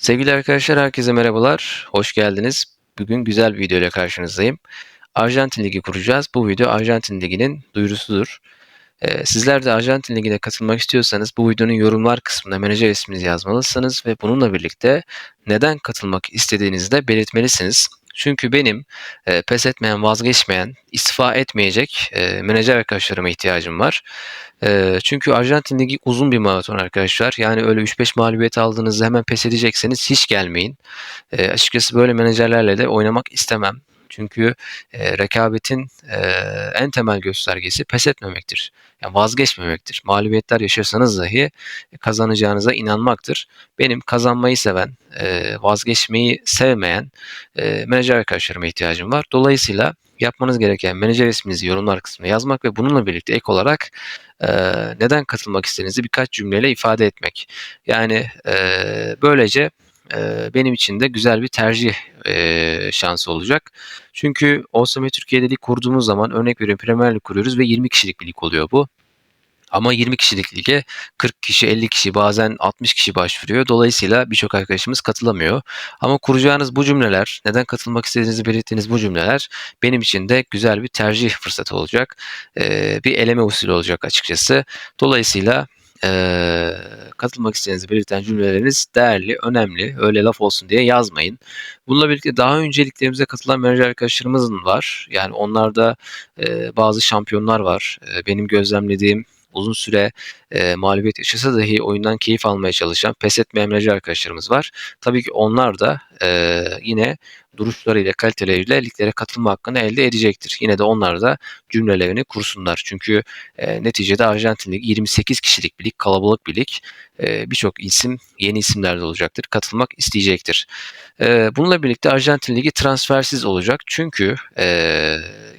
Sevgili arkadaşlar herkese merhabalar. Hoş geldiniz. Bugün güzel bir video ile karşınızdayım. Arjantin Ligi kuracağız. Bu video Arjantin Ligi'nin duyurusudur. Ee, sizler de Arjantin Ligi'ne katılmak istiyorsanız bu videonun yorumlar kısmına menajer isminizi yazmalısınız ve bununla birlikte neden katılmak istediğinizi de belirtmelisiniz. Çünkü benim e, pes etmeyen, vazgeçmeyen, istifa etmeyecek e, menajer arkadaşlarıma ihtiyacım var. E, çünkü Arjantin Ligi uzun bir maraton arkadaşlar. Yani öyle 3-5 mağlubiyet aldığınızda hemen pes edecekseniz hiç gelmeyin. E, açıkçası böyle menajerlerle de oynamak istemem. Çünkü e, rekabetin e, en temel göstergesi pes etmemektir. Yani vazgeçmemektir. Mağlubiyetler yaşarsanız dahi kazanacağınıza inanmaktır. Benim kazanmayı seven, e, vazgeçmeyi sevmeyen e, menajer arkadaşlarıma ihtiyacım var. Dolayısıyla yapmanız gereken menajer isminizi yorumlar kısmına yazmak ve bununla birlikte ek olarak e, neden katılmak istediğinizi birkaç cümleyle ifade etmek. Yani e, böylece e, benim için de güzel bir tercih e, şansı olacak. Çünkü Osame Türkiye'de lig kurduğumuz zaman örnek veriyorum Premier Lig kuruyoruz ve 20 kişilik bir lig oluyor bu. Ama 20 kişilik lige 40 kişi, 50 kişi, bazen 60 kişi başvuruyor. Dolayısıyla birçok arkadaşımız katılamıyor. Ama kuracağınız bu cümleler, neden katılmak istediğinizi belirttiğiniz bu cümleler benim için de güzel bir tercih fırsatı olacak. Ee, bir eleme usulü olacak açıkçası. Dolayısıyla ee, katılmak istediğinizi belirten cümleleriniz değerli, önemli. Öyle laf olsun diye yazmayın. Bununla birlikte daha önceliklerimize katılan menajer arkadaşlarımızın var. Yani onlarda e, bazı şampiyonlar var. E, benim gözlemlediğim uzun süre e, mağlubiyet yaşasa dahi oyundan keyif almaya çalışan, pes etmeyen menajer arkadaşlarımız var. Tabii ki onlar da e, yine duruşlarıyla, kaliteleriyle liglere katılma hakkını elde edecektir. Yine de onlar da cümlelerini kursunlar. Çünkü e, neticede Arjantin Ligi 28 kişilik bir lig, kalabalık bir lig. E, Birçok isim, yeni isimler de olacaktır. Katılmak isteyecektir. E, bununla birlikte Arjantin Ligi transfersiz olacak. Çünkü e,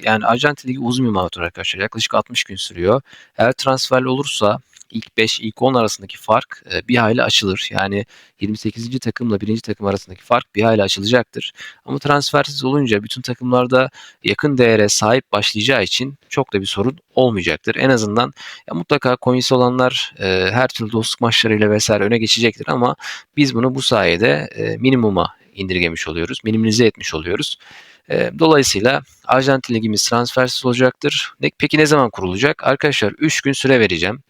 yani Arjantin Ligi uzun bir maraton arkadaşlar. Yaklaşık 60 gün sürüyor. Eğer transferli olursa ilk 5, ilk 10 arasındaki fark e, bir hayli açılır. Yani 28. takımla 1. takım arasındaki fark bir hayli açılacaktır. Ama transfersiz olunca bütün takımlarda yakın değere sahip başlayacağı için çok da bir sorun olmayacaktır. En azından ya mutlaka coins olanlar e, her türlü dostluk maçlarıyla vesaire öne geçecektir ama biz bunu bu sayede e, minimuma indirgemiş oluyoruz. Minimize etmiş oluyoruz. E, dolayısıyla Arjantin Ligimiz transfersiz olacaktır. Peki ne zaman kurulacak? Arkadaşlar 3 gün süre vereceğim.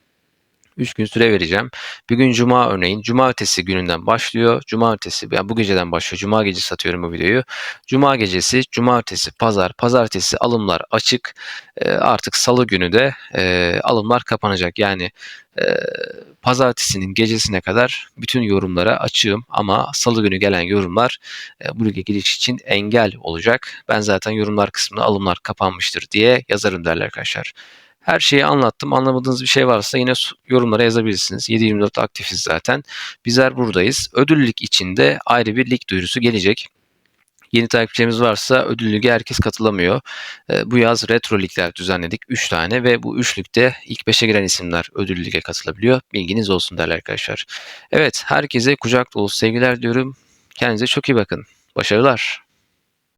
3 gün süre vereceğim. Bir gün cuma örneğin cumartesi gününden başlıyor. Cumartesi yani bu geceden başlıyor. Cuma gecesi satıyorum bu videoyu. Cuma gecesi, cumartesi, pazar, pazartesi alımlar açık. E, artık salı günü de e, alımlar kapanacak. Yani e, pazartesinin gecesine kadar bütün yorumlara açığım ama salı günü gelen yorumlar e, bu lige giriş için engel olacak. Ben zaten yorumlar kısmında alımlar kapanmıştır diye yazarım derler arkadaşlar. Her şeyi anlattım. Anlamadığınız bir şey varsa yine yorumlara yazabilirsiniz. 7.24 aktifiz zaten. Bizler buradayız. Ödüllük içinde ayrı bir lig duyurusu gelecek. Yeni takipçilerimiz varsa ödül lige herkes katılamıyor. E, bu yaz retro ligler düzenledik 3 tane ve bu üçlükte ilk 5'e giren isimler ödül lige katılabiliyor. Bilginiz olsun derler arkadaşlar. Evet herkese kucak dolu sevgiler diyorum. Kendinize çok iyi bakın. Başarılar.